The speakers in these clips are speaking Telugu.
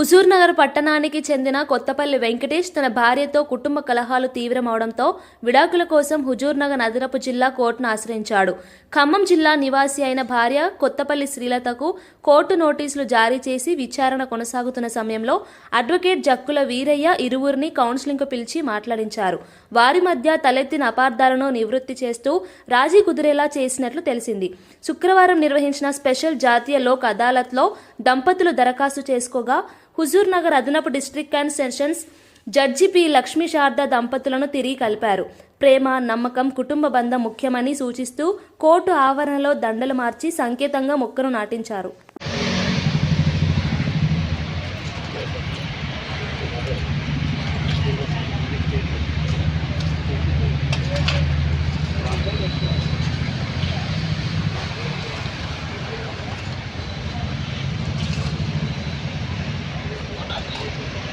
హుజూర్నగర్ పట్టణానికి చెందిన కొత్తపల్లి వెంకటేష్ తన భార్యతో కుటుంబ కలహాలు తీవ్రమవడంతో విడాకుల కోసం హుజూర్నగర్ అదనపు జిల్లా కోర్టును ఆశ్రయించాడు. ఖమ్మం జిల్లా నివాసి అయిన భార్య కొత్తపల్లి శ్రీలతకు కోర్టు నోటీసులు జారీ చేసి విచారణ కొనసాగుతున్న సమయంలో అడ్వకేట్ జక్కుల వీరయ్య ఇరువురిని కౌన్సిలింగ్కు పిలిచి మాట్లాడించారు. వారి మధ్య తలెత్తిన అపార్థాలను నివృత్తి చేస్తూ రాజీ కుదిరేలా చేసినట్లు తెలిసింది. శుక్రవారం నిర్వహించిన స్పెషల్ జాతీయ లోక్ అదాలత్లో దంపతులు దరఖాస్తు చేసుకోగా హుజూర్ నగర్ అదనపు district and sessions judge P Lakshmi Sharada దంపతులను తిరిగి కలిపారు. ప్రేమ నమ్మకం కుటుంబ బంధం ముఖ్యమని సూచిస్తూ కోర్టు ఆవరణలో దండలు మార్చి సంకేతంగా మొక్కను నాటించారు.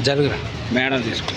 జరుగురా. మేడం తీసుకో